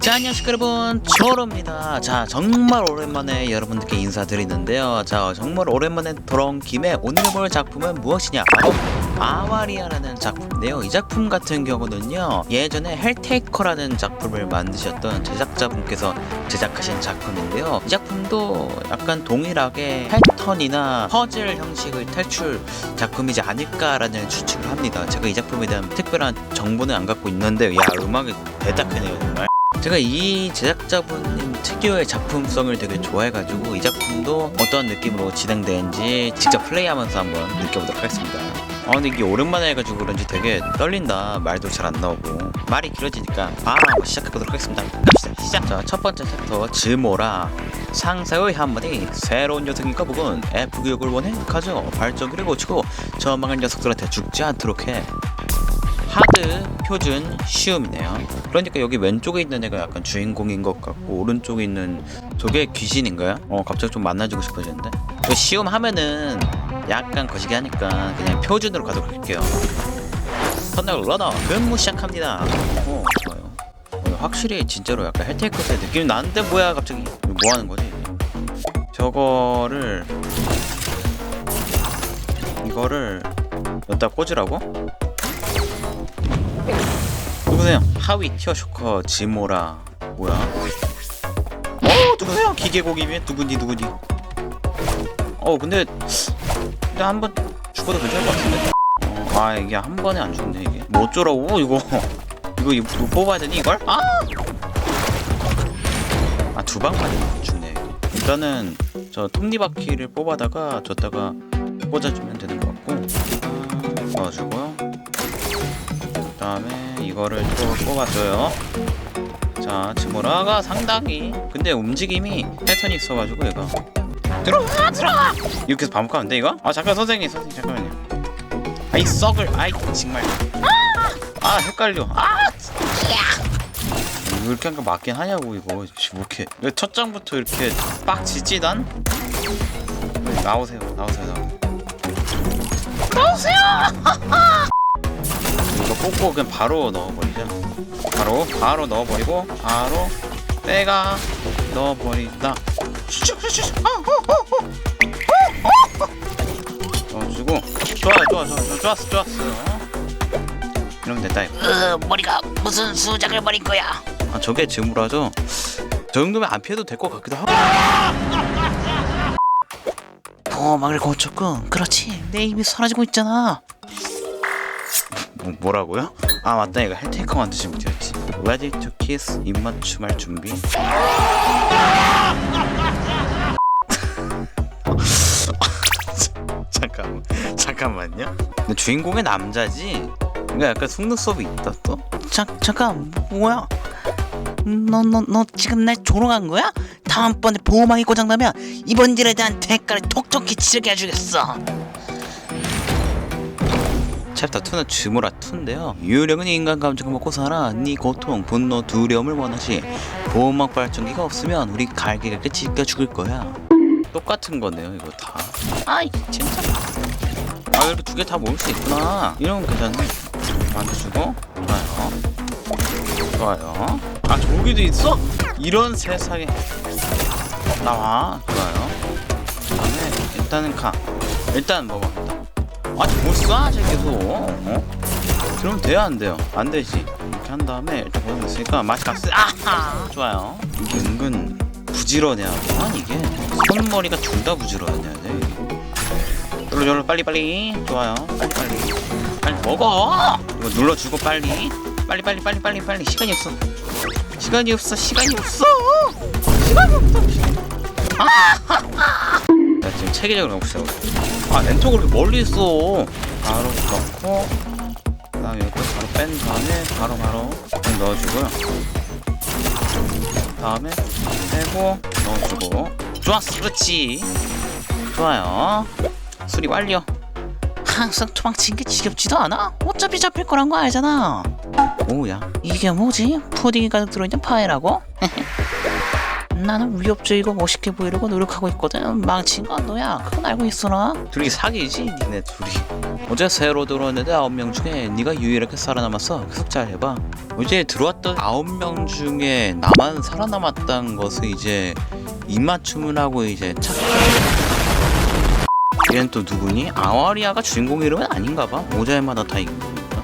자 안녕하십니까 여러분. 초로입니다. 자 정말 오랜만에 여러분들께 인사드리는데요. 자 정말 오랜만에 돌아온 김에 오늘 볼 작품은 무엇이냐? 바로 아와리아라는 작품인데요. 이 작품 같은 경우는요 예전에 헬테이커라는 작품을 만드셨던 제작자분께서 제작하신 작품인데요. 이 작품도 약간 동일하게 패턴이나 퍼즐 형식의 탈출 작품이지 않을까라는 추측을 합니다. 제가 이 작품에 대한 특별한 정보는 안 갖고 있는데 야 음악이 대딱하네요 정말. 제가 이 제작자분님 특유의 작품성을 되게 좋아해가지고 이 작품도 어떤 느낌으로 진행되는지 직접 플레이하면서 한번 느껴보도록 하겠습니다. 아 근데 이게 오랜만에 해가지고 그런지 되게 떨린다. 말도 잘 안 나오고. 말이 길어지니까 바로 한번 시작해보도록 하겠습니다. 갑시다. 시작! 자첫 번째 챕터. 즈모라. 상사의 한마디. 새로운 녀석인 거북은 F 교육을 원해? 가져 발전기를 고치고 저 망한 녀석들한테 죽지 않도록 해 하드, 표준, 쉬움이네요. 그러니까 여기 왼쪽에 있는 애가 약간 주인공인 것 같고 오른쪽에 있는 저게 귀신인가요? 어 갑자기 좀 만나주고 싶어지는데. 그 쉬움 하면은 약간 거시기 하니까 그냥 표준으로 가도록 할게요. 선날 러너 근무 시작합니다. 오 좋아요. 어, 확실히 진짜로 약간 헬테이크스의 느낌이 나는데 뭐야 갑자기 뭐 하는 거지? 저거를 이거를 여기다 꽂으라고? 누구세요? 하위 티어 쇼커 지모라 뭐야? 어 누구세요? 기계고기면 누구니 누구니? 어 근데 근데 한 번 죽어도 괜찮을 것 같은데? 어, 아 이게 한 번에 안 죽네 이게 뭐 어쩌라고 이거 이거 이거 뭐 뽑아야 되니 이걸? 아! 아두 방만 죽네. 일단은 저 톱니바퀴를 뽑아다가 줬다가 꽂아주면 되는 것 같고 도와주고요 그 다음에 이거를 또 뽑아줘요. 자 지모라가 상당히 근데 움직임이 패턴이 있어가지고 얘가 들어가 들어가 이렇게 해서 반복하면 돼 이거? 아 잠깐 선생님 선생님 잠깐만요. 아이 썩을 아이 정말. 아 헷갈려. 아 이렇게 한 거 맞긴 하냐고 이거. 뭐 이렇게. 왜첫 장부터 이렇게 빡 지지단? 나오세요 나오세요 나오세요. 나오세요 이거 뽑고 그냥 바로 넣어버리자 바로 바로 넣어버리고 바로 빼가 넣어버린다. 넣어주고. 좋아요 좋아 좋아 좋아 좋았어 좋았어. 이러면 됐다 이거. 으, 머리가 무슨 수작을 벌인 거야? 아 저게 즈무라죠? 저 정도면 안 피해도 될 것 같기도 하고. 보호막을 고쳤군. 그렇지. 내 입이 사라지고 있잖아. 뭐, 뭐라고요? 아 맞다 이거 헬테이커 만드신 분이었지 Ready to kiss 입맞춤 할 준비 잠깐만 잠깐만요 근데 주인공의 남자지? 그러니까 약간 속눈썹이 있다 또? 자, 잠깐, 뭐야? 너, 너, 너 지금 날 조롱한 거야? 다음번에 보호막이 고장나면 이번 일에 대한 대가를 톡톡히 치르게 해주겠어. 챕터 2는 즈모라 2인데요. 유령은 인간 감정을 먹고 살아. 네 고통, 분노, 두려움을 원하지. 보호막 발전기가 없으면 우리 갈기갈기 찢겨 죽을 거야. 똑같은 거네요 이거 다. 아이, 진짜. 아 이렇게 두 개 다 모을 수 있구나. 이러면 괜찮네 만져주고 좋아요. 좋아요. 아 저기도 있어? 이런 세상에. 나와. 좋아요. 그다음에 일단은 가. 일단 먹어 아직 못쏴 쟤 계속. 어? 그러면 돼야 안 돼요? 안 되지. 이렇게 한 다음에 일단 보여줬으니까 맛이 갔어 아하! 좋아요. 이게 은근 부지런해야 돼 이게? 손머리가 둘 다 부지런해야 돼 여기로 여기로 빨리 빨리. 좋아요. 빨리 빨리. 빨리 먹어! 이거 눌러주고 빨리. 빨리 빨리 빨리 빨리 빨리. 시간이 없어. 시간이 없어 시간이 없어. 시간이 없어 아 지금 체계적으로 먹고 있어 아 왼쪽으로 이렇게 멀리 있어. 바로 넣고 그 다음에 이것도 바로 뺀 다음에 바로 바로 좀 넣어주고요. 다음에 빼고 넣어주고. 좋았어. 그렇지. 좋아요. 수리 완료. 항상 도망친 게 지겹지도 않아? 어차피 잡힐 거란 거 알잖아. 오야? 이게 뭐지? 푸딩이 가득 들어있는 파이라고? 나는 위협적이고 멋있게 보이려고 노력하고 있거든. 망친 건 너야. 그건 알고 있어라. 둘이 사귀지 니네 둘이 어제 새로 들어왔는데 아홉 명 중에 네가 유일하게 살아남았어 계속 잘 해봐 어제 들어왔던 아홉 명 중에 나만 살아남았다는 것을 이제 입맞춤을 하고 이제 착각 얘는 또 누구니? 아와리아가 주인공 이름은 아닌가 봐 모자에마다 다 있는 거니까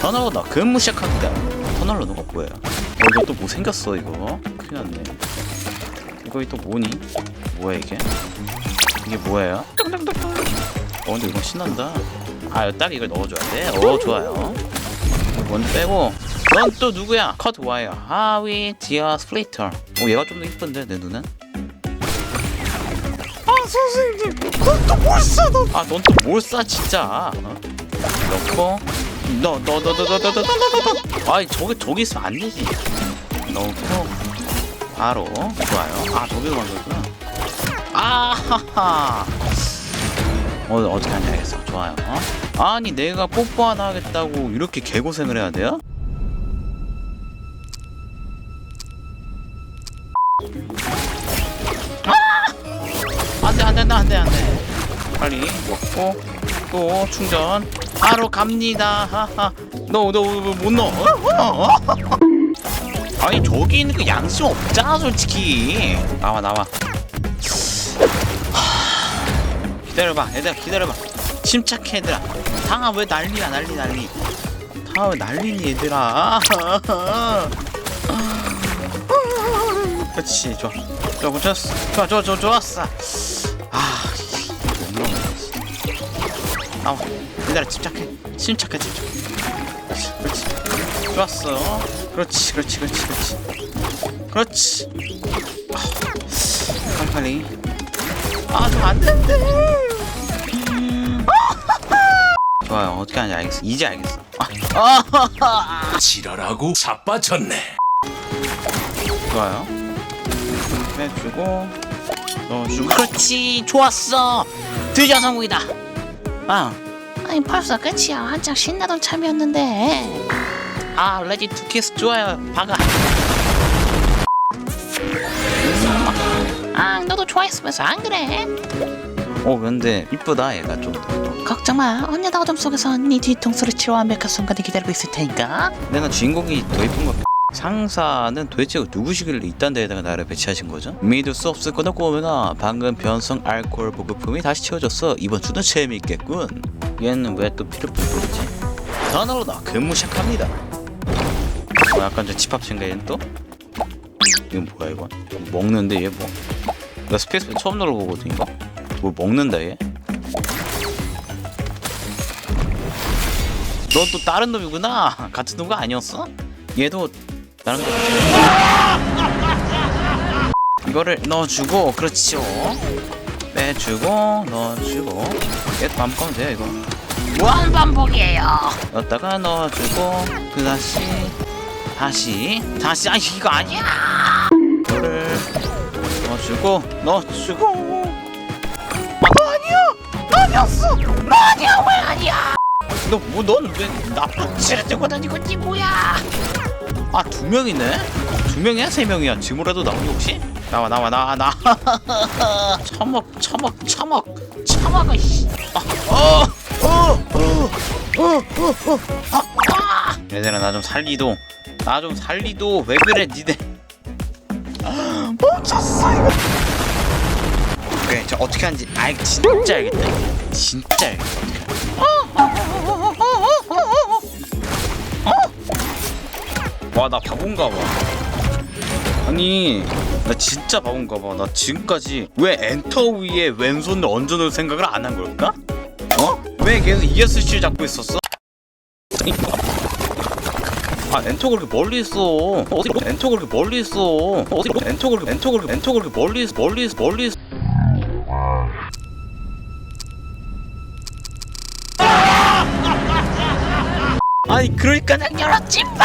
터널러다 근무 시작합니다 터널러너가 뭐야 어 이거 또뭐 생겼어 이거 큰일 났네 이거 또 뭐니? 뭐야 이게? 이게 뭐예요? 어 근데 이거 신난다 아딱 이걸 넣어줘야 돼? 어 좋아요 이거 먼저 빼고 넌 또 누구야? 컷 와이어 하위 디아 스플리터 어 얘가 좀 더 이쁜데 내 눈엔? 아 선생님 넌 또 뭘 싸? 아넌 또 뭘 싸 진짜 어? 넣고 너 너 너 너 너 너 너 너 너 아이 저기 저기 있으면 안 되지 넣고 바로 좋아요 아 저기로 만들구나 아하하 어, 어떻게 하는지 알겠어. 좋아요. 아니, 내가 뽀뽀 하나 하겠다고 이렇게 개고생을 해야 돼요? 아! 안 돼, 안 돼, 안 돼, 안 돼. 빨리 먹고, 또 충전. 바로 갑니다. 하하. 너, 너, 못 넣어. 어? 아니, 저기 있는 그 양심 없잖아, 솔직히. 나와, 나와. 기다려봐 얘들아 기다려봐 침착해 얘들아 당아 왜 난리야 난리 난리 당아 왜 난리니 얘들아 그렇지 좋아 좋아 좋았어 좋아 좋아 좋아 좋았어 아 나와 얘들아 침착해 침착해 침착해 그렇지 좋았어 그렇지 그렇지 그렇지 그렇지 그렇지 아, 빨리 빨리 아, 좀 안 된대. 좋아요. 어떻게 하는지 알겠어. 이제 알겠어. 아, 아, 지랄하고 자빠졌네. 좋아요. 빼주고 넣어주고. 그렇지. 좋았어. 드디어 성공이다. 아, 아니 벌써 끝이야. 한창 신나던 참이었는데. 아, 레디 투 키스 좋아요. 박아. 아 너도 좋아했으면서 안 그래? 어, 근데 이쁘다 얘가 좀. 걱정 마. 언니다 어둠 속에서 네 뒤통수를 치러 완벽한 순간을 기다리고 있을 테니까. 내가 주인공이 더 이쁜 것 같아. 상사는 도대체 누구시길래 이딴 데에다가 나를 배치하신 거죠? 믿을 수 없을 거다 꼬맹아 방금 변성 알코올 보급품이 다시 채워졌어 이번 주도 재미있겠군 얘는 왜또 피를 뿌리지? 단어로다 근무 시작합니다 어, 약간 좀 집합친가 얘는 또? 이건 뭐야 이건? 먹는데 얘 뭐? 나 스페이스 처음 눌러보거든 이거? 뭐 먹는다 얘? 넌또 다른 놈이구나 같은 놈가 아니었어? 얘도 다른 거 이거를 넣어주고 그렇죠. 빼주고 넣어주고. 얘도 반복하면 돼요 이거. 무한 반복이에요. 넣었다가 넣어주고 그 다시 다시 다시 아 이거 아니야! 이거를 넣어주고 넣어주고. 아, 너 아니야! 너 아니었어! 너 아니야! 왜 아니야! 너뭐넌왜 나쁜 짓을 들고 다니고 있니 뭐야 아 두 명이네? 두 명이야? 세 명이야? 지금이라도 나오니 혹시? 나와 나와 나와 나 처먹 처먹 처먹. 처먹어 씨. 아, 어, 어, 어, 어, 어, 어, 아, 아. 얘들아 나 좀 살리도. 나 좀 살리도. 왜 그래 니네 멈췄어 이거. 오케이 저 어떻게 하는지 알 진짜 알겠다 진짜 알겠다. 어떻게 와 나 바본가 봐. 아니 나 진짜 바본가 봐나 지금까지 왜 엔터 위에 왼손을 얹어놓을 생각을 안 한 걸까? 어? 왜 계속 ESC 잡고 있었어? 아 엔터 그렇게 멀리 있어. 어디 엔터 그렇게 멀리 있어. 어디 엔터 그렇게 엔터 그렇게 엔터 그렇게 멀리 있어 멀리 있어 멀리 있어. 아니 그러니까 난 열었지 마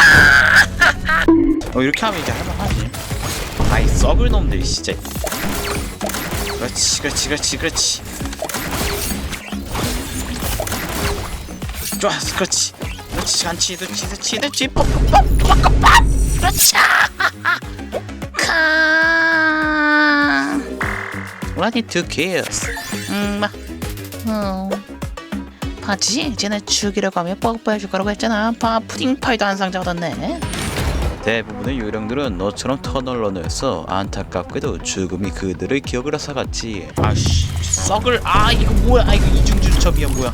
어, 이렇게 하면 이제 할만하지 아이 썩을 놈들 진짜 그렇지 그렇지 그렇지 그렇지 좋았어 그렇지 그렇지 잔치 그렇지 그렇지 그렇지 뻑뻑뻑뻑뻑 그렇지 크아 Ready to kiss. 음, 막, 어. 봤지? 쟤네 죽이려고 하면 뽀뽀해줄 거라고 했잖아. 봐, 푸딩파이도 한 상자 얻었네. 대부분의 요령들은 너처럼 터널러너였어. 안타깝게도 죽음이 그들의 기억을 앗아갔지. 아씨, 썩을, 아, 이거 뭐야? 아, 이거 이중주첩이야, 뭐야?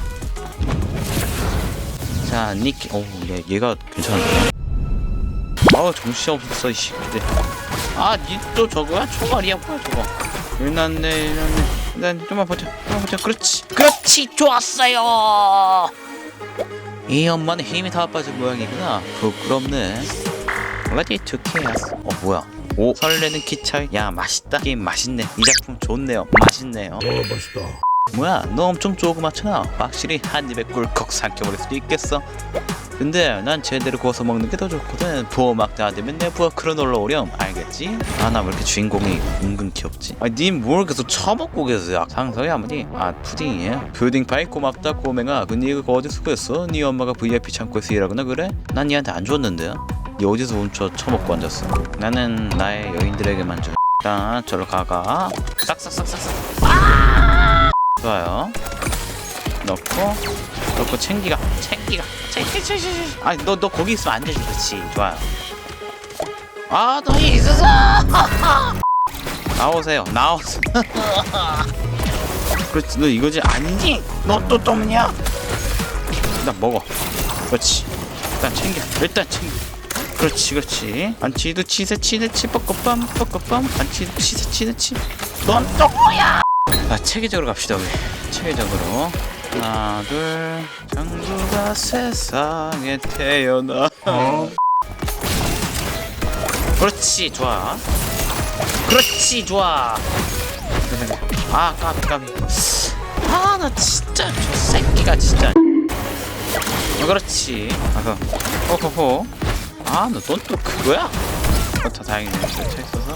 자, 니키. 오, 얘, 얘가 괜찮은데. 아우 정신 없었어 이 새끼들. 아, 니또 저거야? 초발이야, 뭐야, 저거? 일났네, 일났네. 난 좀만 버텨, 좀만 버텨. 그렇지. 그렇지, 좋았어요! 이 엄마는 힘이 다 빠진 모양이구나. 부끄럽네. To kiss. 어 뭐야? 오 설레는 기차이. 야 맛있다. 게임 맛있네. 이 작품 좋네요. 맛있네요. 어 맛있다. 뭐야? 너 엄청 조그맣잖아. 확실히 한 입에 꿀꺽 삼켜버릴 수도 있겠어. 근데 난 제대로 구워서 먹는 게 더 좋거든. 부어막 다 되면 내 부엌 그런 놀러 오렴. 알겠지? 아 나 왜 이렇게 주인공이 은근 귀엽지? 아니 님뭘 계속 처먹고 계세요? 상서이 아무리 아 푸딩이에요? 푸딩 파이 고맙다 꼬맹아. 근데 이거 어디서 구했어? 네 엄마가 VIP 창고에서 일하거나 그래? 난 얘한테 안 줬는데 요. 니 어디서 훔쳐 처먹고 앉았어? 나는 나의 여인들에게만 줘. 일단 저로 가가. 싹싹싹싹싹. 좋아요. 넣고 넣고 챙기가 챙기가 챙기. 아니 너너 거기 있으면 안 되지 그렇지 좋아요. 아너 있어서 나오세요 나오세요. 그렇지 너 이거지 아니지 너또 떴냐? 일단 먹어. 그렇지. 일단 챙겨 일단 챙겨. 그렇지 그렇지. 안치도 치세 치네 치 뻐꺼빰 뻐꺼빰 안치도 치세 치네 치넌또 뭐야! 아 체계적으로 갑시다 우리. 체계적으로. 하나 둘. 장구가 세상에 태어나. 그렇지 좋아. 그렇지 좋아. 아 까비 까비 아 나 진짜 저 새끼가 진짜. 어, 그렇지. 아서 호호호 아 너넌 또 그거야? 어, 다 다행이네. 차 있어서.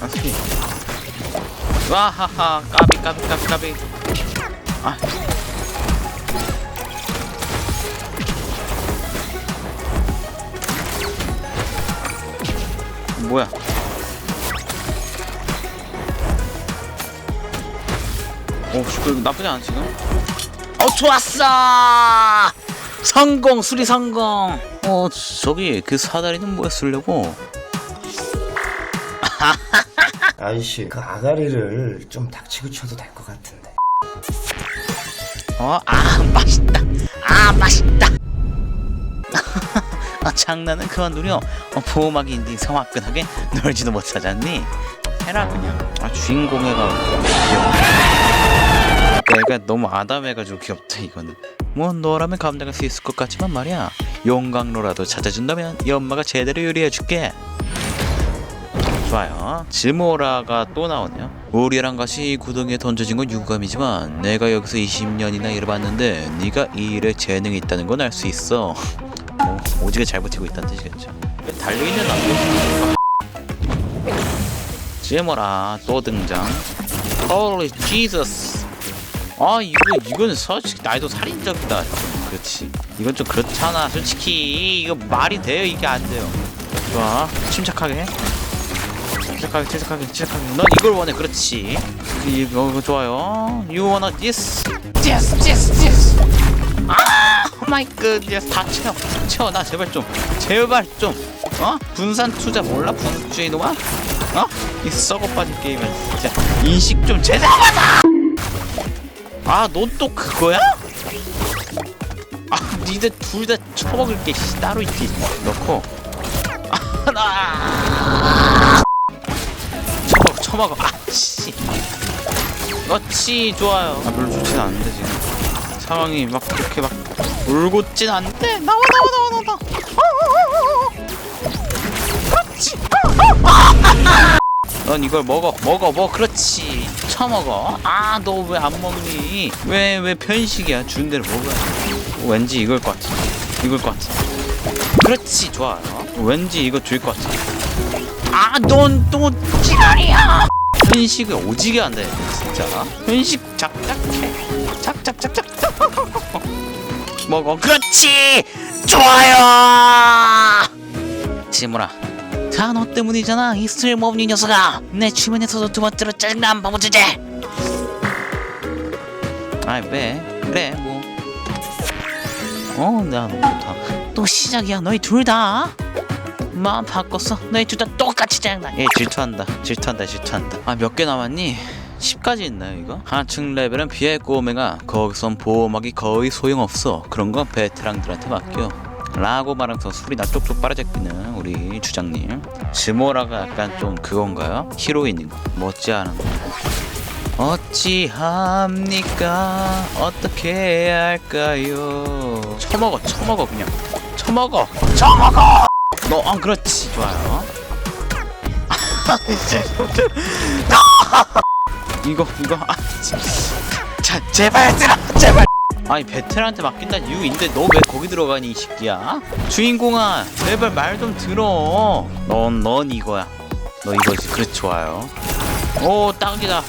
아스피 와하하 까비 까비 까비 까비. 아. 뭐야? 오 씨, 그 나쁘지 않아 지금 어, 좋았어! 성공, 수리 성공! 어 저기 그 사다리는 뭐에 쓰려고 아이씨 그 아가리를 좀 닥치고 쳐도 될 것 같은데 어, 아, 맛있다! 아, 맛있다! 아 장난은 그만 두려 어, 보호막인데 성화끈하게 놀지도 못하잖니 해라 그냥 아 주인공애가 귀여워 내가 너무 아담해가지고 귀엽다 이거는 뭐 너라면 감당할 수 있을 것 같지만 말이야 용광로라도 찾아준다면 이 엄마가 제대로 요리해줄게 좋아요 지모라가 또 나오네요 우리랑 같이 이 구덩이에 던져진 건 유감이지만 내가 여기서 20년이나 일해봤는데 네가 이 일에 재능이 있다는 건 알 수 있어 오, 오지게 잘 버티고 있다는 뜻이겠죠. 달려있는 남자. 제모라 또 등장. Holy Jesus. 아 이거 이거는 솔직히 나이도 살인적이다. 그렇지. 이건 좀 그렇잖아. 솔직히 이거 말이 돼요? 이게 안 돼요. 좋아. 침착하게. 침착하게, 침착하게, 침착하게. 넌 이걸 원해. 그렇지. 이거 이거 좋아요. You wanna this? yes, yes, yes! 오 마이 굿, 다 채워, 다 채워. 나 제발 좀, 제발 좀, 어? 분산 투자 몰라? 분주의 놈아? 어? 이 썩어 빠진 게임은 진짜 인식 좀 제대로 하자! 아, 너또 그거야? 아, 니들 둘 다 처먹을 게 씨, 따로 있지. 넣고. 아, 나. 처먹어, 처먹어. 아, 씨. 그렇지, 좋아요. 아, 별로 좋진 않은데, 지금. 상황이 막 그렇게 막 울고진 않대 나와 나와 나와 나와 그렇지 넌 이걸 먹어 먹어 먹어. 그렇지. 처먹어. 아 너 왜 안 먹니? 왜 왜 편식이야? 주는 대로 먹어야 돼. 왠지 이걸 것 같아. 이걸 것 같아. 그렇지 좋아요. 왠지 이거 줄 것 같아. 아넌또 지랄이야. 편식을 오지게 한다 이거 진짜. 편식 작작해 작작작작. 먹어. 그렇지. 좋아요. 지문아. 다 너 때문이잖아 이 스트림 없니 녀석아 내 주변에서도 두 번째로 짜증난 바보 주제 아이 왜 그래 뭐 어나또 시작이야, 너희 둘 다. 마음 바꿨어. 너희 둘 다 똑같이 짜증나. 얘 예, 질투한다. 질투한다, 질투한다. 아, 몇 개 남았니? 10까지 있나요, 이거? 하층 레벨은 비의 꼬매가 거기선 보호막이 거의 소용없어. 그런 건 베테랑들한테 맡겨. 라고 말하면서 술이 나 쪽쪽 빨아잡히는 우리 주장님 즈모라가 약간 좀 그건가요? 히로인인가? 멋지않은 어찌합니까? 어떻게 할까요? 처먹어 처먹어 그냥 처먹어 처먹어! 너 아, 그렇지 좋아요 이거 이거 아, 자 제발 얘들아 제발 아니 베테랑한테 맡긴다 이유 있는데 너 왜 거기 들어가니 이 새끼야? 주인공아 제발 말 좀 들어. 넌 넌 이거야. 너 이거지. 그래 좋아요. 오 딱이다.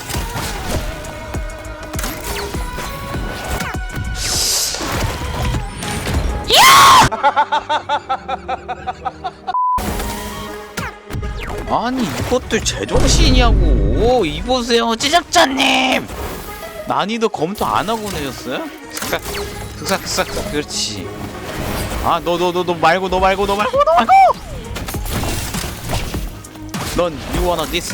아니 이것들 제정신이냐고. 이보세요 제작자님. 난이도 검토 안 하고 내셨어요? 흑사 흑사 흑사. 그렇지. 아 너 너 너 너 말고 너 말고 너 말고 너 말고! 넌 you wanna this.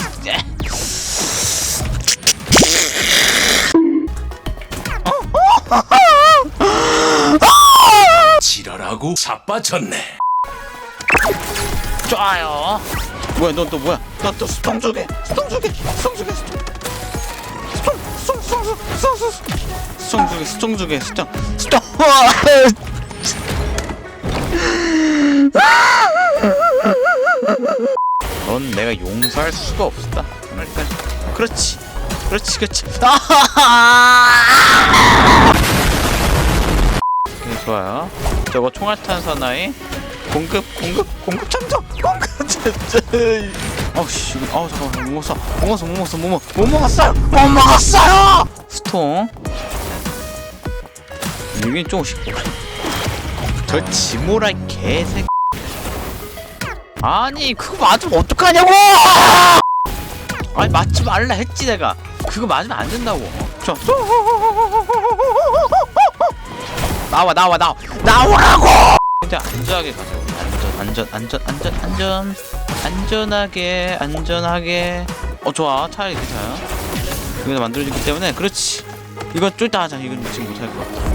지랄하고 자빠졌네. 좋아요. 뭐야 넌 또 뭐야? 넌 또 수통 조개 수통 조개 수통 조개 수통 수통 수통 수통 수통 수통. 수정 중에 수정 중에 수정. 수정! 넌 내가 용서할 수가 없다. 일단 그러니까. 그렇지. 그렇지 그렇지. 오케이 좋아요. 저거 총알탄 사나이? 공급 공급 공급 참석 공급 참석 어우씨 어우 잠깐만 못 먹었어. 못 먹었어 못 먹었어 못 먹었어 못 먹었어요! 스톰. 이게 조금씩 저 지모라 개새 아니 그거 맞으면 어떡하냐고! 아니 맞지 말라 했지 내가. 그거 맞으면 안 된다고. 저 나와 나와 나와. 나오라고! 근데 안전하게 가세요. 안전 안전 안전 안전 안전. 안전하게 안전하게. 어 좋아. 차라리 괜찮아 여기서 만들어지기 때문에. 그렇지. 이거 쫄다 하자. 이건 지금 못할 것 같아.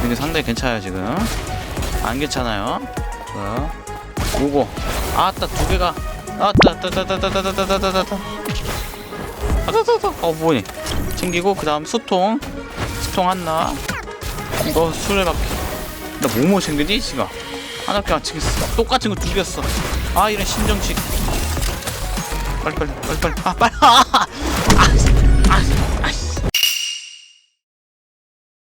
근데 상당히 괜찮아요 지금 안 괜찮아요 좋아요 요거 아따 두 개가 아따 따따따따따따따따따 아따따따 어 뭐니 챙기고 그 다음 수통 수통 한나 이거 술래바퀴 나 뭐뭐 챙기지 지가 하나밖에 안 챙겼어 똑같은 거 두 개였어 아 이런 신정식 빨리 빨리 빨리 빨리 아 빨리 아, 아.